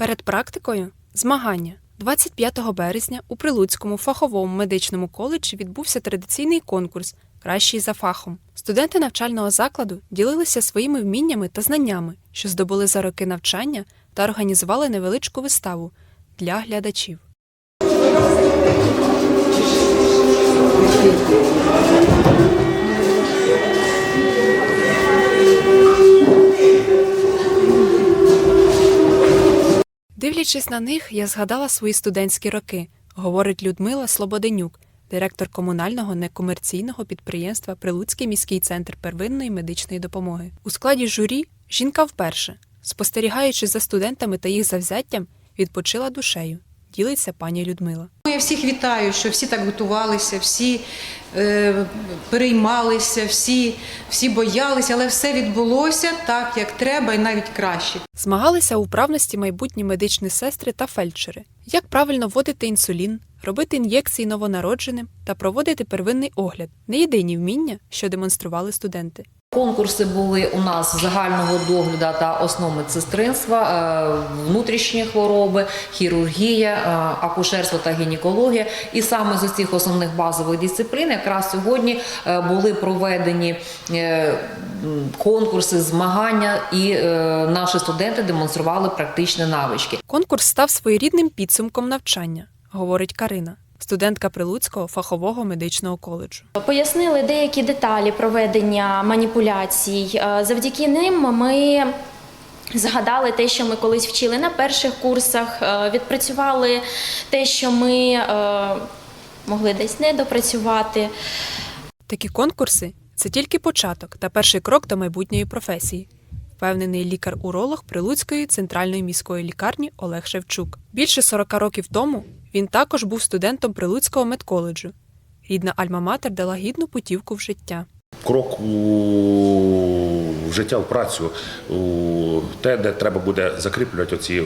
Перед практикою змагання. 25 березня у Прилуцькому фаховому медичному коледжі відбувся традиційний конкурс Кращий за фахом. Студенти навчального закладу ділилися своїми вміннями та знаннями, що здобули за роки навчання, та організували невеличку виставу для глядачів. Дивлячись на них, я згадала свої студентські роки, говорить Людмила Слободенюк, директор комунального некомерційного підприємства Прилуцький міський центр первинної медичної допомоги. У складі журі жінка вперше, спостерігаючи за студентами та їх завзяттям, відпочила душею. Ділиться пані Людмила. Я всіх вітаю, що всі так готувалися, всі е, переймалися, всі, всі боялися, але все відбулося так, як треба, і навіть краще. Змагалися у вправності майбутні медичні сестри та фельдшери, як правильно вводити інсулін, робити ін'єкції новонародженим та проводити первинний огляд не єдині вміння, що демонстрували студенти. Конкурси були у нас загального догляду та основ медсестринства, е, внутрішні хвороби, хірургія, е, акушерство та гінекологія. І саме з усіх основних базових дисциплін якраз сьогодні е, були проведені конкурси, змагання, і наші студенти демонстрували практичні навички. Конкурс став своєрідним підсумком навчання, говорить Карина, студентка Прилуцького фахового медичного коледжу. Пояснили деякі деталі проведення маніпуляцій. Е, Завдяки ним ми згадали те, що ми колись вчили на перших курсах, е, відпрацювали те, що ми е, могли десь не допрацювати. Такі конкурси це тільки початок та перший крок до майбутньої професії, впевнений лікар-уролог Прилуцької центральної міської лікарні Олег Шевчук. Більше 40 років тому він також був студентом Прилуцького медколеджу. Рідна Альма-Матер дала гідну путівку в життя. крок у життя, в працю, у те, де треба буде закріплювати оці е,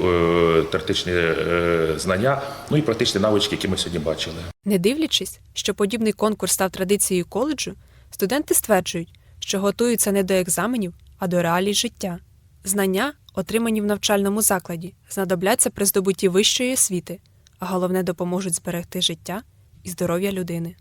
теоретичні е, знання, ну і практичні навички, які ми сьогодні бачили. Не дивлячись, що подібний конкурс став традицією коледжу, студенти стверджують, що готуються не до екзаменів, а до реалій життя. Знання, отримані в навчальному закладі, знадобляться при здобутті вищої освіти, а головне допоможуть зберегти життя і здоров'я людини.